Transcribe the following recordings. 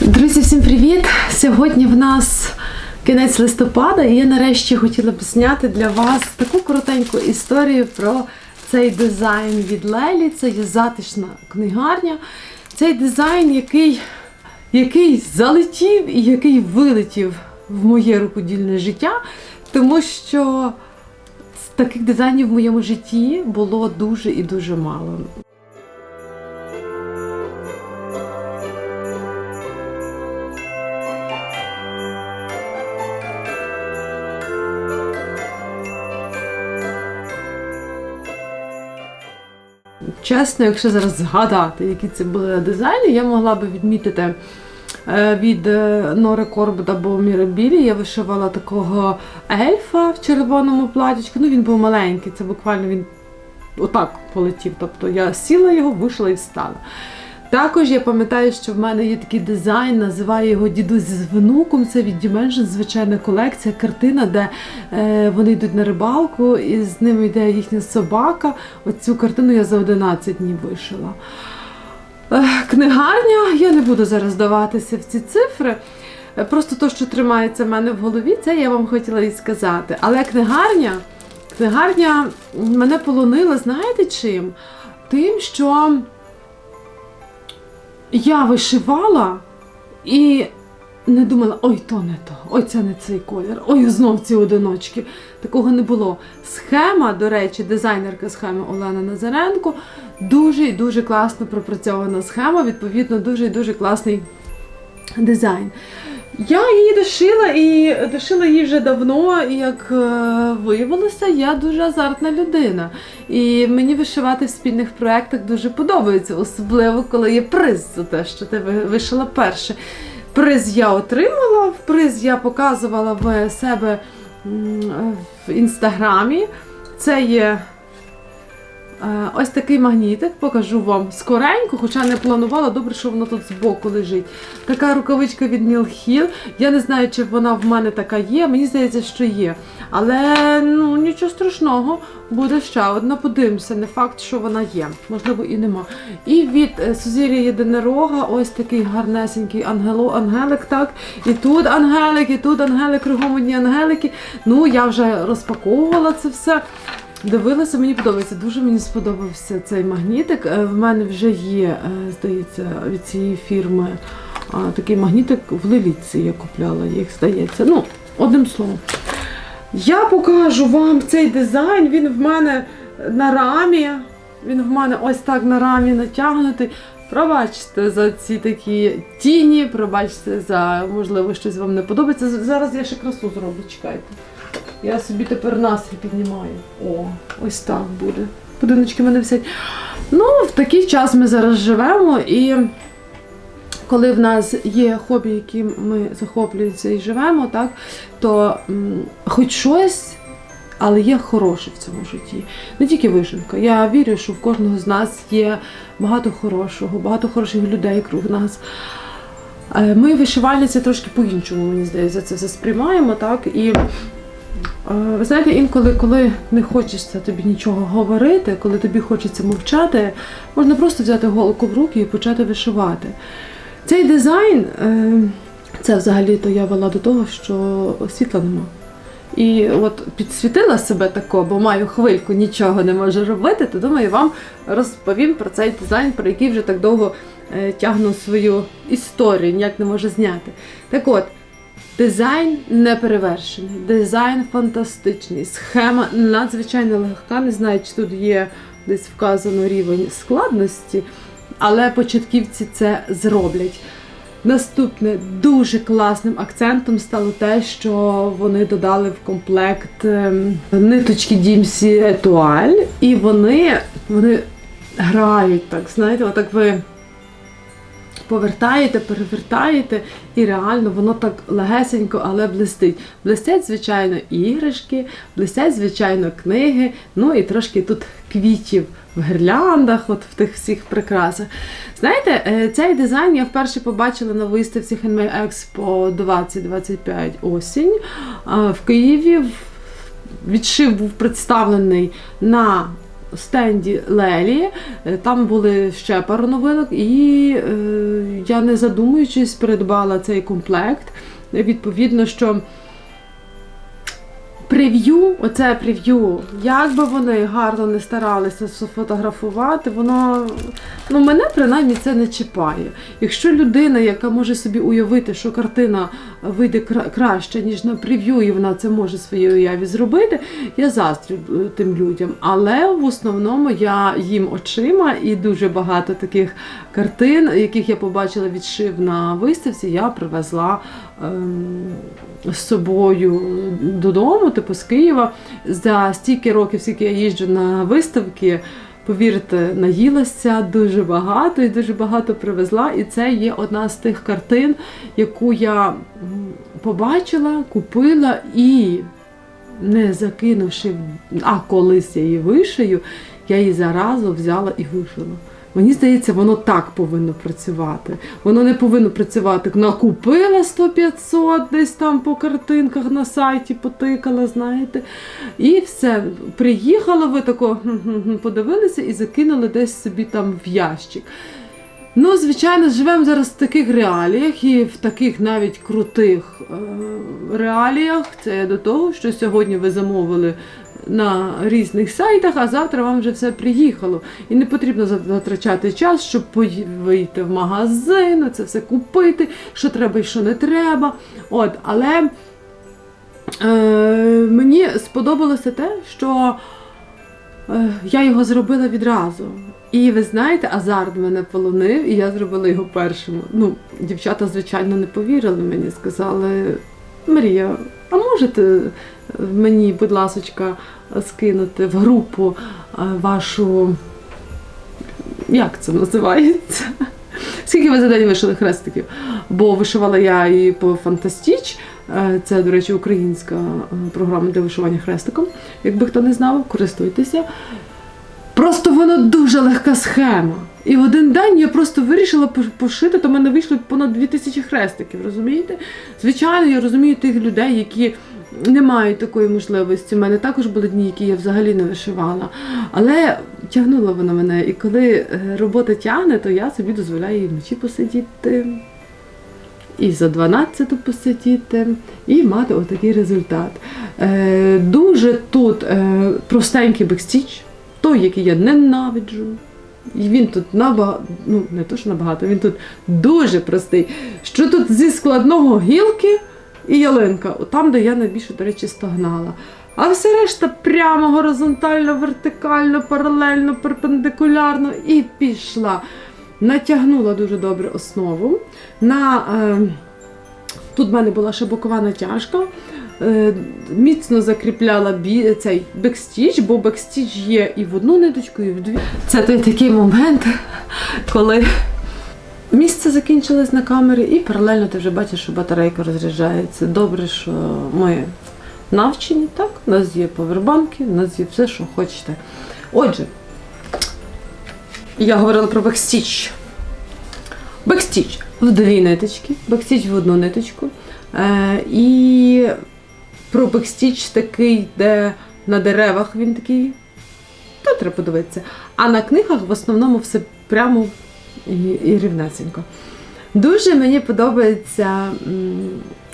Друзі, всім привіт! Сьогодні в нас кінець листопада, і я нарешті хотіла б зняти для вас таку коротеньку історію про цей дизайн від Лелі. Це є затишна книгарня. Цей дизайн, який, який залетів і який вилетів в моє рукодільне життя, тому що таких дизайнів в моєму житті було дуже і дуже мало. Чесно, якщо зараз згадати, які це були дизайни, я могла би відмітити е, від е, Нори Корбут або Мірабілі. Я вишивала такого ельфа в червоному платічку. Ну він був маленький, це буквально він отак полетів. Тобто я сіла його, вийшла і встала. Також я пам'ятаю, що в мене є такий дизайн, називаю його Дідусь з внуком. Це від Dimension, звичайна колекція, картина, де е, вони йдуть на рибалку, і з ними йде їхня собака. Оцю картину я за 11 днів вишила. Е, книгарня, я не буду зараз даватися в ці цифри. Е, Просто то, що тримається в мене в голові, це я вам хотіла і сказати. Але книгарня, книгарня мене полонила, знаєте чим? Тим, що я вишивала і не думала, ой, то не то, ой, це не цей колір, ой, знов ці одиночки. Такого не було. Схема, до речі, дизайнерка схеми Олена Назаренко, дуже і дуже класно пропрацьована схема, відповідно, дуже і дуже класний дизайн. Я її дошила і дошила її вже давно, і як е, виявилося, я дуже азартна людина. І мені вишивати в спільних проєктах дуже подобається, особливо коли є приз за те, що ти вишила перше. Приз я отримала, приз я показувала в себе в інстаграмі. Це є Ось такий магнітик, покажу вам скоренько, хоча не планувала, добре, що воно тут збоку лежить. Така рукавичка від Мілхіл. Я не знаю, чи вона в мене така є. Мені здається, що є. Але ну нічого страшного, буде ще одна. Подивимося, не факт, що вона є. Можливо, і нема. І від е, Сузір'я Єдинорога ось такий гарнесенький ангело, ангелик. так. І тут ангелик, і тут ангелик, кругом одні ангелики. Ну, я вже розпаковувала це все. Дивилася, мені подобається. Дуже мені сподобався цей магнітик. Е, В мене вже є, е, здається, від цієї фірми такий магнітик в Лиліці я купляла їх, здається. Ну, одним словом. Я покажу вам цей дизайн. Він в мене на рамі. Він в мене ось так на рамі натягнутий. Пробачте за ці такі тіні, пробачте за, можливо, щось вам не подобається. Зараз я ще красу зроблю, чекайте. Я собі тепер настрій піднімаю. О, ось так буде. Будиночки мене висять. Ну, в такий час ми зараз живемо, і коли в нас є хобі, яким ми захоплюємося і живемо, так, то м, хоч щось, але є хороше в цьому житті. Не тільки вишивка. Я вірю, що в кожного з нас є багато хорошого, багато хороших людей круг нас. Е, Ми вишивальниці трошки по-іншому, мені здається, це все сприймаємо, так? І ви знаєте, інколи, коли не хочеться тобі нічого говорити, коли тобі хочеться мовчати, можна просто взяти голку в руки і почати вишивати. Цей дизайн, е, це взагалі-то я вела до того, що світла нема. І от підсвітила себе тако, бо маю хвильку, нічого не можу робити, то думаю, вам розповім про цей дизайн, про який вже так довго е, тягну свою історію, ніяк не можу зняти. Так от, дизайн неперевершений, дизайн фантастичний, схема надзвичайно легка. Не знаю, чи тут є десь вказано рівень складності, але початківці це зроблять. Наступне дуже класним акцентом стало те, що вони додали в комплект ем, ниточки Дімсі Етуаль, і вони, вони грають так, знаєте, отак ви повертаєте, перевертаєте, і реально воно так легесенько, але блистить. Блистять, звичайно, іграшки, блистять, звичайно, книги, ну і трошки тут квітів в гірляндах, от в тих всіх прикрасах. Знаєте, е, цей дизайн я вперше побачила на виставці Handmade Expo 2025 осінь в Києві. Відшив був представлений на стенді Лелі. Е, Там були ще пару новинок, і е, я не задумуючись придбала цей комплект. Відповідно, що прев'ю, оце прев'ю, як би вони гарно не старалися сфотографувати, воно ну, мене принаймні це не чіпає. Якщо людина, яка може собі уявити, що картина вийде кра- краще, ніж на прев'ю, і вона це може своїй уяві зробити, я заздрю е, тим людям. Але в основному я їм очима і дуже багато таких картин, яких я побачила відшив на виставці, я привезла з собою додому, типу з Києва. За стільки років, скільки я їжджу на виставки, повірте, наїлася дуже багато і дуже багато привезла. І це є одна з тих картин, яку я побачила, купила і не закинувши, а колись я її вишию, я її заразу взяла і вишила. Мені здається, воно так повинно працювати. Воно не повинно працювати. Накупила 100-500 десь там по картинках на сайті, потикала, знаєте. І все. Приїхала, ви тако подивилися і закинули десь собі там в ящик. Ну, звичайно, живемо зараз в таких реаліях і в таких навіть крутих е, реаліях. Це до того, що сьогодні ви замовили на різних сайтах, а завтра вам вже все приїхало. І не потрібно затрачати час, щоб вийти в магазин, це все купити, що треба і що не треба. От, але е, мені сподобалося те, що я його зробила відразу. І ви знаєте, азарт мене полонив, і я зробила його першим. Ну, дівчата, звичайно, не повірили мені, сказали: Марія, а можете мені, будь ласочка, скинути в групу е, вашу. Як це називається? Скільки ви за день вишили хрестиків? Бо вишивала я і по Фантастіч. Е, Це, до речі, українська е, програма для вишивання хрестиком. Якби хто не знав, користуйтеся. Просто воно дуже легка схема. І в один день я просто вирішила пошити, то в мене вийшло понад 2000 хрестиків, розумієте? Звичайно, я розумію тих людей, які не мають такої можливості. У мене також були дні, які я взагалі не вишивала. Але тягнула вона мене. І коли е, робота тягне, то я собі дозволяю вночі посидіти, і за 12 посидіти, і мати отакий результат. Е, дуже тут е, простенький бекстіч, той, який я ненавиджу. І він тут набагато, ну не то, що набагато, він тут дуже простий. Що тут зі складного гілки і ялинка, там, де я найбільше, до речі, стогнала. А все решта прямо горизонтально, вертикально, паралельно, перпендикулярно і пішла. Натягнула дуже добре основу. На, е, тут в мене була ще бокова натяжка. Е, міцно закріпляла цей бекстіч, бо бекстіч є і в одну ниточку, і в дві. Це той такий момент, коли місце закінчилось на камері, і паралельно ти вже бачиш, що батарейка розряджається. Добре, що ми навчені, так? У нас є повербанки, у нас є все, що хочете. Отже, я говорила про бекстіч. Бекстіч в дві ниточки, бекстіч в одну ниточку. Е, і про бекстіч такий, де на деревах він такий. То треба подивитися. А на книгах в основному все прямо і, і рівнесенько. Дуже мені подобається,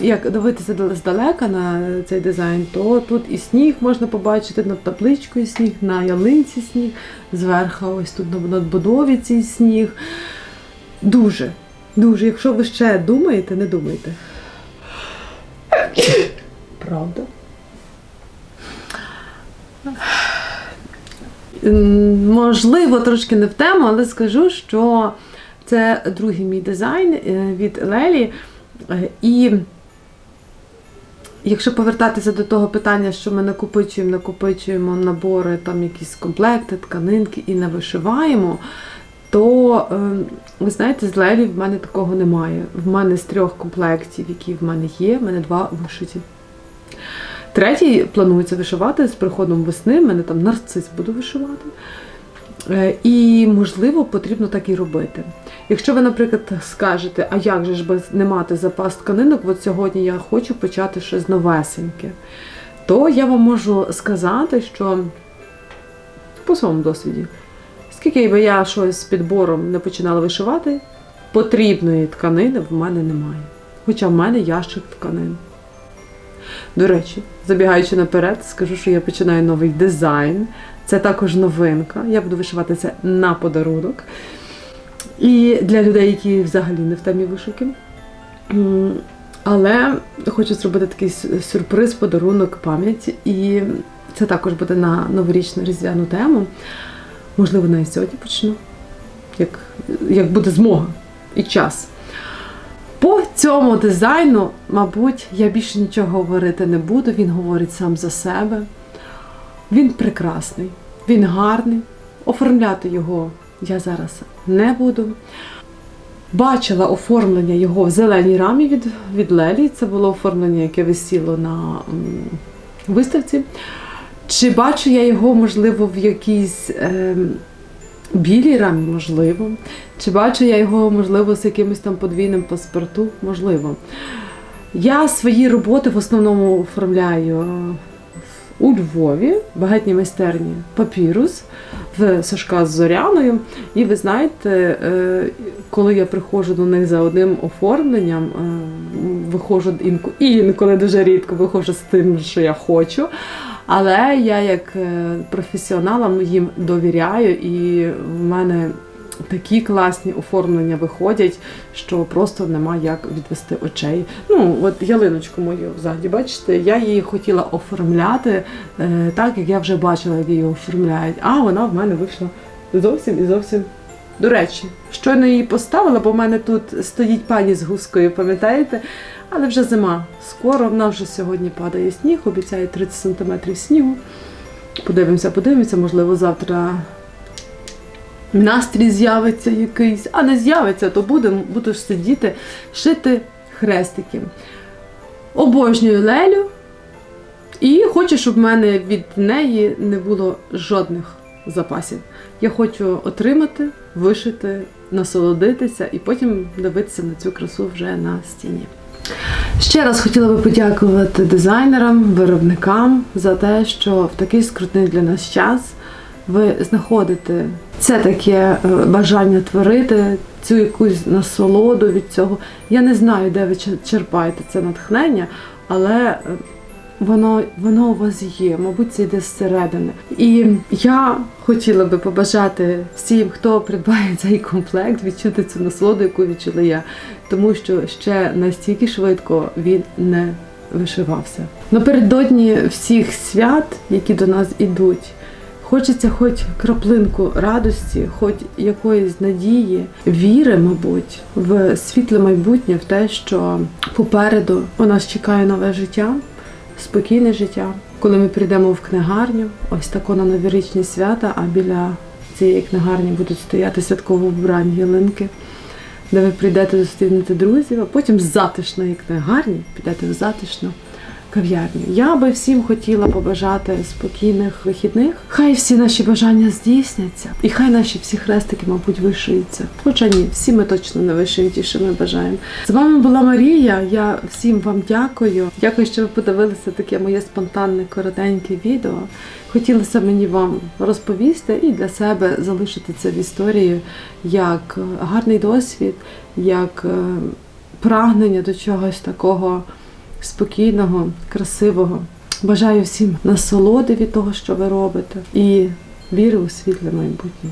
як дивитися здалека на цей дизайн, то тут і сніг можна побачити над табличкою сніг, на ялинці сніг, зверху ось тут на надбудові цей сніг. Дуже, дуже. Якщо ви ще думаєте, не думайте. Правда. Можливо, трошки не в тему, але скажу, що це другий мій дизайн е, від Лелі. Е, І якщо повертатися до того питання, що ми накопичуємо, накопичуємо набори, там якісь комплекти, тканинки і не вишиваємо, то е, ви знаєте, з Лелі в мене такого немає. В мене з трьох комплектів, які в мене є, в мене два вишиті. Третій планується вишивати з приходом весни. в мене там нарцис буду вишивати. Е, І, можливо, потрібно так і робити. Якщо ви, наприклад, скажете, а як же ж без не мати запас тканинок, от сьогодні я хочу почати щось новесеньке, то я вам можу сказати, що по своєму досвіді. Скільки би я щось з підбором не починала вишивати, потрібної тканини в мене немає. Хоча в мене ящик тканин. До речі, забігаючи наперед, скажу, що я починаю новий дизайн. Це також новинка. Я буду вишивати це на подарунок. І для людей, які взагалі не в темі вишивки. Але хочу зробити такий сюрприз, подарунок, пам'ять. І це також буде на новорічну різдвяну тему. Можливо, навіть сьогодні почну, як, як буде змога і час. По цьому дизайну, мабуть, я більше нічого говорити не буду. Він говорить сам за себе. Він прекрасний, він гарний. Оформляти його я зараз не буду. Бачила оформлення його в зеленій рамі від, від Лелі. Це було оформлення, яке висіло на м, виставці. Чи бачу я його, можливо, в якійсь ем, білій рамі, можливо. Чи бачу я його, можливо, з якимось там подвійним паспорту? Можливо. Я свої роботи в основному оформляю у Львові, багатній майстерні Папірус в Сашка з Зоряною. І ви знаєте, е, коли я приходжу до них за одним оформленням, е, виходжу інко- і інколи дуже рідко виходжу з тим, що я хочу. Але я як е, професіоналам їм довіряю, і в мене такі класні оформлення виходять, що просто нема як відвести очей. Ну, от ялиночку мою взаді, бачите, я її хотіла оформляти е, так, як я вже бачила, як її оформляють, а вона в мене вийшла зовсім і зовсім. До речі, щойно її поставила, бо в мене тут стоїть пані з гускою, пам'ятаєте? Але вже зима. Скоро в нас вже сьогодні падає сніг, обіцяє 30 см снігу. Подивимося, подивимося, можливо, завтра настрій з'явиться якийсь, а не з'явиться, то будемо, буду сидіти, шити хрестики. Обожнюю Лелю. І хочу, щоб в мене від неї не було жодних запасів. Я хочу отримати, вишити, насолодитися і потім дивитися на цю красу вже на стіні. Ще раз хотіла би подякувати дизайнерам, виробникам за те, що в такий скрутний для нас час ви знаходите це таке е, бажання творити, цю якусь насолоду від цього. Я не знаю, де ви чер- черпаєте це натхнення, але е, воно, воно у вас є, мабуть, це йде зсередини. І я хотіла би побажати всім, хто придбає цей комплект, відчути цю насолоду, яку відчула я, тому що ще настільки швидко він не вишивався. Напередодні всіх свят, які до нас ідуть, хочеться хоч краплинку радості, хоч якоїсь надії, віри, мабуть, в світле майбутнє, в те, що попереду у нас чекає нове життя, спокійне життя. Коли ми прийдемо в книгарню, ось тако на новорічні свята, а біля цієї книгарні будуть стояти святково вбрані ялинки, де ви прийдете зустрінете друзів, а потім з затишної книгарні підете в затишну кав'ярню. Я би всім хотіла побажати спокійних вихідних. Хай всі наші бажання здійсняться, і хай наші всі хрестики, мабуть, вишиються. Хоча ні, всі ми точно не вишиємо що ми бажаємо. З вами була Марія. Я всім вам дякую. Дякую, що ви подивилися таке моє спонтанне коротеньке відео. Хотілося мені вам розповісти і для себе залишити це в історії як гарний досвід, як е, прагнення до чогось такого спокійного, красивого. Бажаю всім насолоди від того, що ви робите, і віри у світле майбутнє.